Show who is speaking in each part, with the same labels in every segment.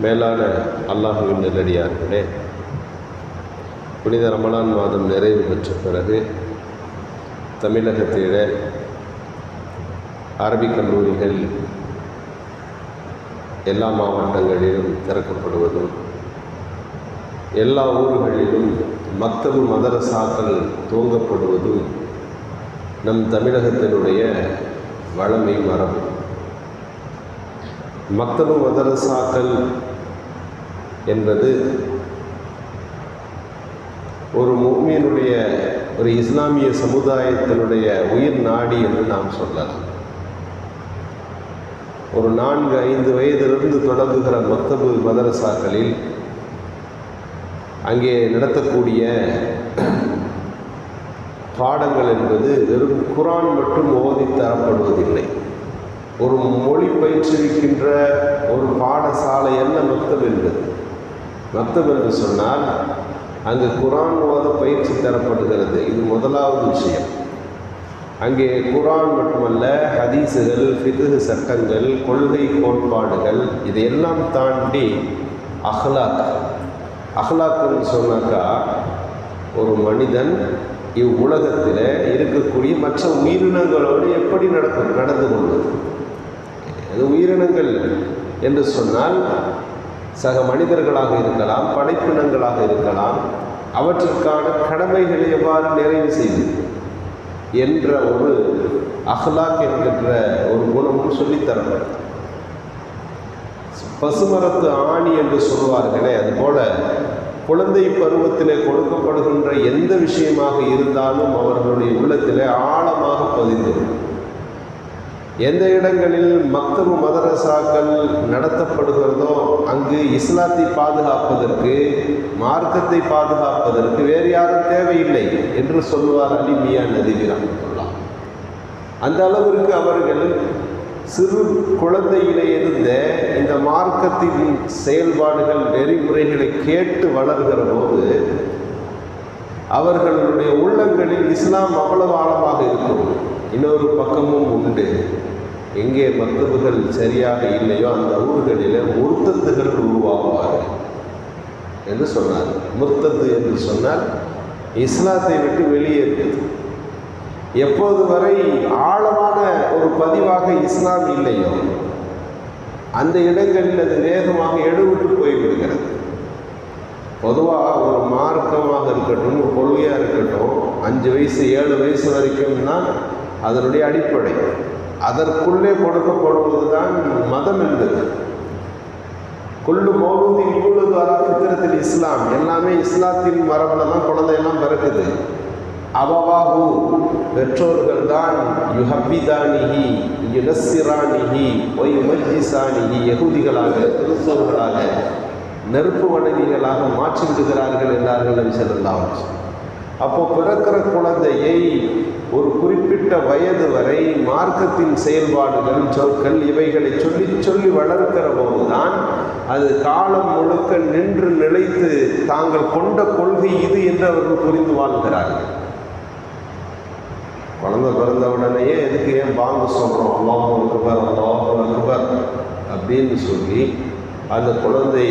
Speaker 1: மேலான அல்லாஹுவின் நெல்லடியார்களே புனித ரமலான் மாதம் நிறைவு பெற்ற பிறகு தமிழகத்திலே அரபிக் கல்லூரிகள் எல்லா மாவட்டங்களிலும் திறக்கப்படுவதும் எல்லா ஊர்களிலும் மக்தபு மதரசாக்கள் துவங்கப்படுவதும் நம் தமிழகத்தினுடைய வளமை மரபு. மக்தபு மதரசாக்கள் என்பது ஒரு முக்மீனுடைய ஒரு இஸ்லாமிய சமுதாயத்தினுடைய உயிர் நாடி என்று நாம் சொல்லலாம். ஒரு நான்கு ஐந்து வயதிலிருந்து தொடங்குகிற மத்தபு மதரசாக்களில் அங்கே நடத்தக்கூடிய பாடங்கள் என்பது வெறும் குரான் மட்டும் ஓதி தரப்படுவதில்லை. ஒரு மொழி பயிற்றுவிக்கின்ற ஒரு பாடசாலை என்ன மத்தம் என்பது. மக்தப் என்று சொன்னால் அங்கு குரான் ஓத பயிற்சி தரப்படுகிறது. இது முதலாவது விஷயம். அங்கே குரான் மட்டுமல்ல ஹதீஸுகள் ஃபிது சட்டங்கள் கொள்கை கோட்பாடுகள் இதையெல்லாம் தாண்டி அஹ்லாக். அஹ்லாக்குன்னு சொன்னாக்கா ஒரு மனிதன் இவ்வுலகத்தில் இருக்கக்கூடிய மற்ற உயிரினங்களோடு எப்படி நடக்கும் நடந்து கொள்வது? அது உயிரினங்கள் என்று சொன்னால் சக மனிதர்களாக இருக்கலாம் படைப்பினங்களாக இருக்கலாம் அவற்றிற்கான கடமைகளை எவ்வாறு நிறைவு செய்வது என்ற ஒரு அஹ்லாக் என்கின்ற ஒரு குணமும் சொல்லித்தரப்படும். பசுமரத்து ஆணி என்று சொல்வார்களே அதுபோல குழந்தை பருவத்திலே கொடுக்கப்படுகின்ற எந்த விஷயமாக இருந்தாலும் அவர்களுடைய உள்ளத்திலே ஆழமாக பதிந்துவிடும் எந்த இடங்களில் மக்தபு மதரசாக்கள் நடத்தப்படுகிறதோ அங்கு இஸ்லாத்தை பாதுகாப்பதற்கு மார்க்கத்தை பாதுகாப்பதற்கு வேறு யாரும் தேவையில்லை என்று சொல்லுவார் அலி மியா நதிவி ரஹமத்துல்லா. அந்த அளவிற்கு அவர்கள் சிறு குழந்தையிலே இருந்த இந்த மார்க்கத்தின் செயல்பாடுகள் நெறிமுறைகளை கேட்டு வளர்கிற போது அவர்களுடைய உள்ளங்களில் இஸ்லாம் அவ்வளவு ஆழமாக இருக்கும். இன்னொரு பக்கமும் உண்டு. எங்கே மத்தபுகள் சரியாக இல்லையோ அந்த ஊர்களில் முர்த்தத்துகள் உருவாகுவார்கள் என்று சொன்னார். முர்த்தத்து என்று சொன்னால் இஸ்லாத்தை விட்டு வெளியேறுவது எப்போது வரை ஆழமான ஒரு பதிவாக இஸ்லாம் இல்லையோ அந்த இடங்களில் அது வேகமாக எடுவிட்டு போய்விடுகிறது. பொதுவாக ஒரு மார்க்கமாக இருக்கட்டும் ஒரு கொள்கையாக இருக்கட்டும் அஞ்சு வயசு ஏழு வயசு வரைக்கும் தான் அதனுடைய அடிப்படை. அதற்குள்ளே கொடுக்கப்படுவது தான் மதம் என்பது. கொள்ளு மௌலூதி இவ்வளவு வரா இஸ்லாம். எல்லாமே இஸ்லாத்தின் மரபில் தான் குழந்தையெல்லாம் பிறக்குது. அவவாகு பெற்றோர்கள் தான் யுஹப்பிதானிகி யுனசிரானிஹி ஒய் மஜ்ஜிசானிஹி யகுதிகளாக கிறிஸ்தவர்களாக நெருப்பு வணங்கிகளாக மாற்றி விடுகிறார்கள் என்றார்கள் நபி சொல்லலாம் அப்போ பிறக்கிற குழந்தையை ஒரு குறிப்பிட்ட வயது வரை மார்க்கத்தின் செயல்பாடுகள் சொற்கள் இவைகளை சொல்லி சொல்லி வளர்க்கிற போதுதான் அது காலம் முழுக்க நின்று நிலைத்து தாங்கள் கொண்ட கொள்கை இது என்று அவர்கள் புரிந்து வாழ்கிறார்கள் குழந்தை பிறந்த உடனேயே எதுக்கு ஏன் பாங்கு சொல்கிறோம் அல்லாஹ் அக்பர் அல்லாஹ் அக்பர் அப்படின்னு சொல்லி அந்த குழந்தை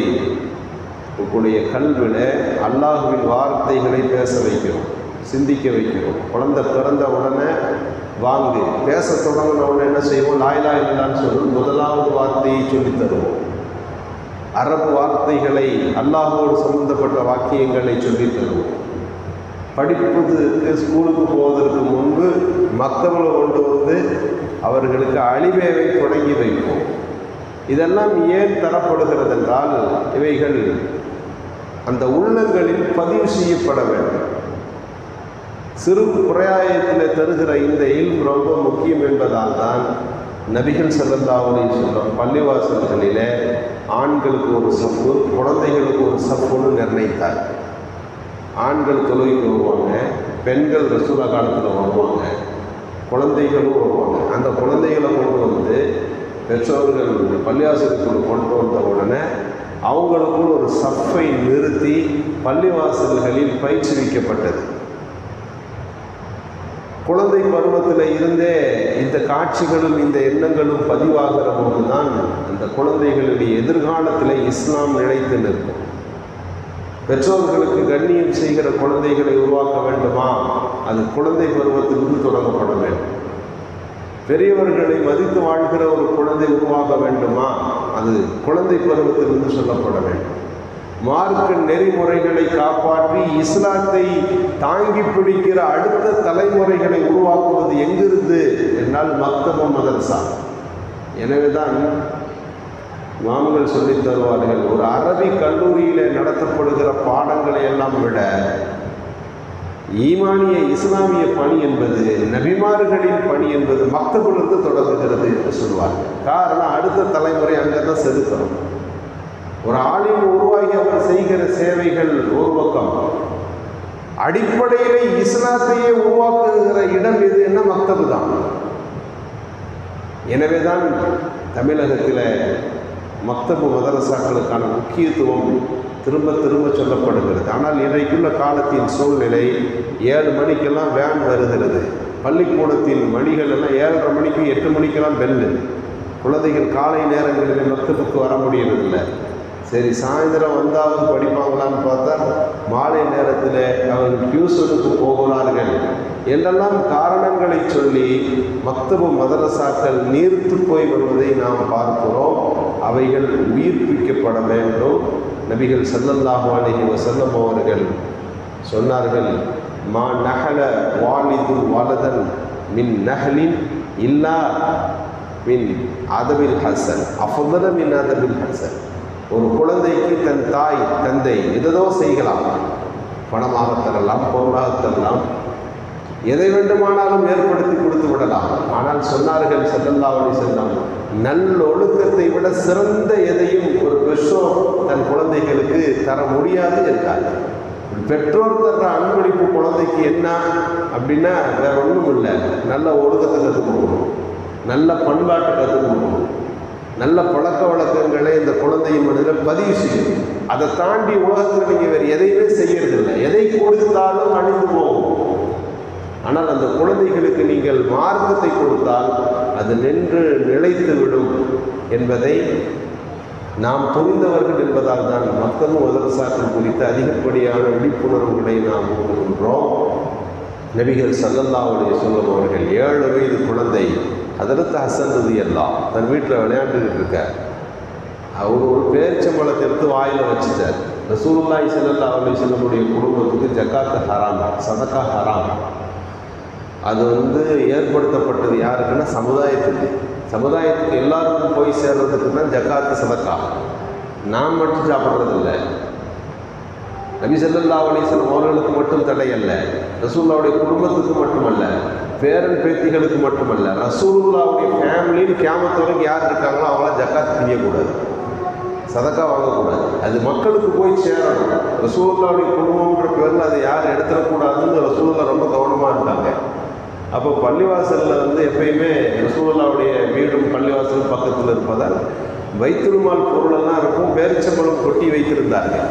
Speaker 1: உங்களுடைய கல்வியில் அல்லாஹுவின் வார்த்தைகளை பேச வைக்கிறோம் சிந்திக்க வைக்கிறோம். குழந்தை பிறந்த உடனே வாங்கு. பேச தொடங்கின உடனே என்ன செய்வோம்? லாயிலா இல்லான்னு சொல்லி முதலாவது வார்த்தையை சொல்லித் தருவோம். அரபு வார்த்தைகளை அல்லாஹோடு சம்பந்தப்பட்ட வாக்கியங்களை சொல்லித் தருவோம். படிப்பதற்கு ஸ்கூலுக்கு போவதற்கு முன்பு மக்தபில் கொண்டு வந்து அவர்களுக்கு அழிவேவை தொடங்கி வைப்போம். இதெல்லாம் ஏன் தரப்படுகிறது என்றால் இவைகள் அந்த உள்ளங்களில் பதிவு செய்யப்பட வேண்டும். சிறு பிரயாயத்தில் தருகிற இந்த இல்ம் ரொம்ப முக்கியம் என்பதால் தான் நபிகள் செல்லந்தாவதை சொல்கிறோம் பள்ளிவாசல்களில் ஆண்களுக்கு ஒரு சப்பு குழந்தைகளுக்கு ஒரு சப்புன்னு நிர்ணயித்தார் ஆண்கள் தொழுகைக்கு வருவாங்க பெண்கள் ரசூலா காலத்தில் வருவாங்க குழந்தைகளும் வருவாங்க. அந்த குழந்தைகளை கொண்டு வந்து பெற்றோர்கள் பள்ளிவாசலுக்குள் கொண்டு வந்த உடனே அவங்களுக்குள் ஒரு சஃப்பை நிறுத்தி பள்ளிவாசல்களில் பயிற்றுவிக்கப்பட்டது. குழந்தை பருவத்தில் இருந்தே இந்த காட்சிகளும் இந்த எண்ணங்களும் பதிவாகிற போது தான் அந்த குழந்தைகளுடைய எதிர்காலத்தில் இஸ்லாம் நிலைத்து நிற்கும். பெற்றோர்களுக்கு கண்ணியம் செய்கிற குழந்தைகளை உருவாக்க வேண்டுமா? அது குழந்தை பருவத்திலிருந்து தொடங்கப்பட வேண்டும். பெரியவர்களை மதித்து வாழ்கிற ஒரு குழந்தை உருவாக வேண்டுமா? அது குழந்தை பருவத்திலிருந்து சொல்லப்பட வேண்டும். மார்க்க நெறிமுறைகளை காப்பாற்றி இஸ்லாத்தை தாங்கி பிடிக்கிற அடுத்த தலைமுறைகளை உருவாக்குவது எங்கிருந்து? என்றால் மக்தப மதரசா எனவேதான் மாமங்கள் சொல்லித் தருவார்கள் ஒரு அரபி கல்லூரியிலே நடத்தப்படுகிற பாடங்களை எல்லாம் விட ஈமானிய இஸ்லாமிய பணி என்பது நபிமார்களின் பணி என்பது மக்தபிலிருந்து தொடங்குகிறது என்று சொல்வார்கள். காரணம் அடுத்த தலைமுறை அங்கே தான் செலுத்தணும் ஒரு ஆளின் உருவாகி அவர் செய்கிற சேவைகள் ஒரு பக்கம். அடிப்படையிலே இஸ்லாத்தையே உருவாக்குகிற இடம் எது என்ன? மக்தபு தான் எனவே தான் தமிழகத்தில் மக்தபு மதரசாக்களுக்கான முக்கியத்துவம் திரும்ப திரும்ப சொல்லப்படுகிறது. ஆனால் இன்றைக்குள்ள காலத்தின் சூழ்நிலை ஏழு மணிக்கெல்லாம் வேன் வருகிறது. பள்ளிக்கூடத்தின் மணிகள் எல்லாம் ஏழரை மணிக்கு எட்டு மணிக்கெல்லாம் பெல்லு குழந்தைகள் காலை நேரங்களில் மக்தபுக்கு வர முடியறதில்லை. சரி சாயந்தரம் வந்தாவது படிப்பாங்களான்னு பார்த்தா மாலை நேரத்தில் அவர்கள் டியூஷனுக்கு போகிறார்கள். என்றெல்லாம் காரணங்களை சொல்லி மக்தபு மதரசாக்கள் நீர்த்து போய் வருவதை நாம் பார்க்கிறோம் அவைகள் உயிர்ப்பிக்கப்பட வேண்டும். நபிகள் ஸல்லல்லாஹு அலைஹி வஸல்லம் அவர்கள் சொன்னார்கள் மா நகல வாலிது வலதன் மின் நகலின் இல்லா மின் அதபில் ஹசன். அஃதல மின் அதபில் ஹசன். ஒரு குழந்தைக்கு தன் தாய் தந்தை எதோ செய்யலாம். பணமாக தரலாம் பொருளாக தரலாம். எதை வேண்டுமானாலும் ஏற்படுத்தி கொடுத்து விடலாம். ஆனால் சொன்னார்கள் செல்லல்லா செல்லம் நல்லொழுக்கத்தை விட சிறந்த எதையும் ஒரு பெற்றோர் தன் குழந்தைகளுக்கு தர முடியாது என்றார். பெற்றோர் தர்ற அன்பளிப்பு குழந்தைக்கு என்ன அப்படின்னா வேற ஒன்றும் இல்லை. நல்ல ஒழுக்கத்தை கற்றுக் கொடுக்கணும். நல்ல பண்பாட்டை கற்றுக் கொடுக்கணும். நல்ல பழக்க வழக்கங்களை இந்த குழந்தையின் மனதில் பதிவு செய்யும் அதை தாண்டி உலகத்தில் நீங்கள் வேறு எதையுமே செய்யறதில்லை. எதை கொடுத்தாலும் அழிந்து போகும். ஆனால் அந்த குழந்தைகளுக்கு நீங்கள் மார்க்கத்தை கொடுத்தால் அது நின்று நிலைத்து விடும் என்பதை நாம் புரிந்தவர்கள் என்பதால் தான் மக்களும் மதரசாக்கள் குறித்து அதிகப்படியான விழிப்புணர்வுகளை நாம் ஊக்குகின்றோம் நபிகள் சல்லல்லாவுடைய சொல்லும் அவர்கள் ஏழு வயது குழந்தை அதற்கு அசந்தது எல்லாம் தன் வீட்டில் விளையாண்டுக்கிட்டு இருக்கார். அவர் ஒரு பேரிச்சம்பழத்தை எடுத்து வாயில் வச்சுட்டார். ரசூலுல்லாய் செல்லல்லா அலி செல்லமுடைய குடும்பத்துக்கு ஜக்காத்து ஹராம் சதக்கா ஹராம். அது வந்து ஏற்படுத்தப்பட்டது யாருக்குன்னா சமுதாயத்துக்கு. சமுதாயத்துக்கு எல்லாருக்கும் போய் சேர்றதுக்கு தான் ஜக்காத்து சதக்கா. நாம் மட்டும் சாப்பிட்றதில்ல. நபி செல்லல்லா அலைஹி அவர்களுக்கு மட்டும் தடை அல்ல ரசூல்லாவுடைய குடும்பத்துக்கு மட்டுமல்ல. பேரன் பேத்திகளுக்கு மட்டுமல்ல. ரசூல்லாவுடைய ஃபேமிலின்னு கியாமத்து வரைக்கும் யார் இருக்காங்களோ அவங்களாம் ஜக்காத்து பிரியக்கூடாது. சதக்கா வாங்கக்கூடாது. அது மக்களுக்கு போய் சேரணும். ரசூல்லாவுடைய குடும்பம்ன்ற பேரில் அதை யார் எடுத்துடக்கூடாதுன்னு அப்போ பள்ளிவாசலில் வந்து எப்பயுமே ரசூல்லாவுடைய வீடும் பள்ளிவாசலும் பக்கத்தில் இருப்பதால் வைத்திருமால் பொருளெல்லாம் இருக்கும் பேரிச்சம்பழம் கொட்டி வைத்திருந்தார்கள்.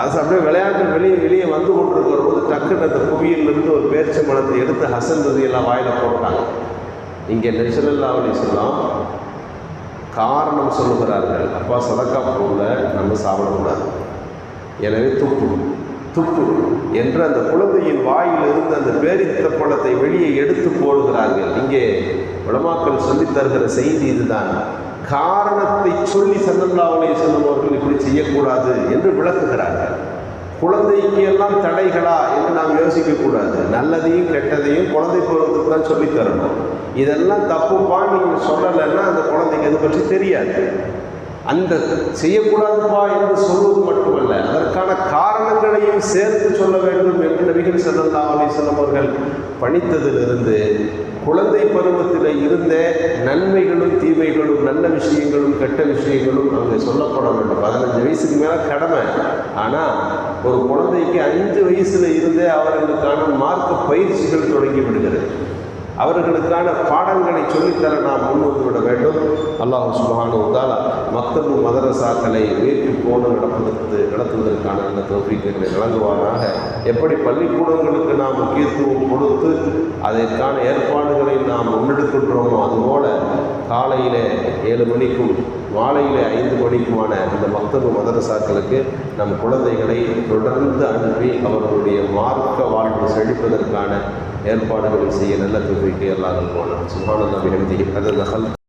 Speaker 1: அது அப்படியே விளையாட்டு வெளியே வெளியே வந்து கொண்டிருக்கிற போது டக்குன்னு அந்த புவியிலிருந்து ஒரு பேரிச்சம்பழத்தை எடுத்து ஹசன் எல்லாம் வாயில் போட்டாங்க. இங்கே நெரிசலல்லா அலி சொல்லாம் காரணம் சொல்லுகிறார்கள். அப்பா சதக்கா பொருளை நம்ம சாப்பிடக்கூடாது. எனவே தூக்கணும் துப்பு என்று அந்த குழந்தையின் வாயில் இருந்து அந்த பேரித்த பழத்தை வெளியே எடுத்து போடுகிறார்கள். இங்கே உலமாக்கள் சொல்லித் தருகிற செய்தி இதுதான். காரணத்தை சொல்லி சல்லல்லாவுடைய செல்லுபவர்கள் இப்படி செய்யக்கூடாது என்று விளக்குகிறார்கள். குழந்தைக்கு எல்லாம் தடைகளா என்று நாம் யோசிக்கக்கூடாது நல்லதையும் கெட்டதையும் குழந்தை பருவத்துக்கு தான் சொல்லித்தரணும் இதெல்லாம் தப்பு நீங்கள் சொல்லலைன்னா அந்த குழந்தைக்கு அதை பற்றி தெரியாது. அந்த செய்யக்கூடாதுப்பா என்று சொல்வது மட்டுமல்ல அதற்கான காரணங்களையும் சேர்த்து சொல்ல வேண்டும் என்று நபிகள் சல்லல்லா அலிஸ்லாம் அவர்கள் பணித்ததிலிருந்து குழந்தை பருவத்தில் இருந்த நன்மைகளும் தீமைகளும் நல்ல விஷயங்களும் கெட்ட விஷயங்களும் அங்கே சொல்லப்பட வேண்டும். பதினஞ்சு வயசுக்கு மேலே கடமை. ஆனால் ஒரு குழந்தைக்கு அஞ்சு வயசில் இருந்தே அவர்களுக்கான மார்க்க பயிற்சிகள் தொடங்கி விடுகிறது. அவர்களுக்கான பாடங்களை சொல்லித்தர நாம் முன்வந்துவிட விட வேண்டும். அல்லாஹ் சுபஹானு தாலா மக்தபு மதரசாக்களை உயர்த்தி போன நடப்பதற்கு நடத்துவதற்கான அந்த தோப்பிகளை வழங்குவாராக எப்படி பள்ளிக்கூடங்களுக்கு நாம் முக்கியத்துவம் கொடுத்து அதற்கான ஏற்பாடுகளை நாம் முன்னெடுக்கின்றோமோ அதுபோல காலையில் ஏழு மணிக்கும் மாலையிலே ஐந்து மணிக்குமான அந்த மக்தபு மதரசாக்களுக்கு நம் குழந்தைகளை தொடர்ந்து அனுப்பி அவர்களுடைய மார்க்க வாழ்வு செழிப்பதற்கான ஏற்பாடுகளை செய்ய நல்ல الله سبحان الله بحمده عدد خلق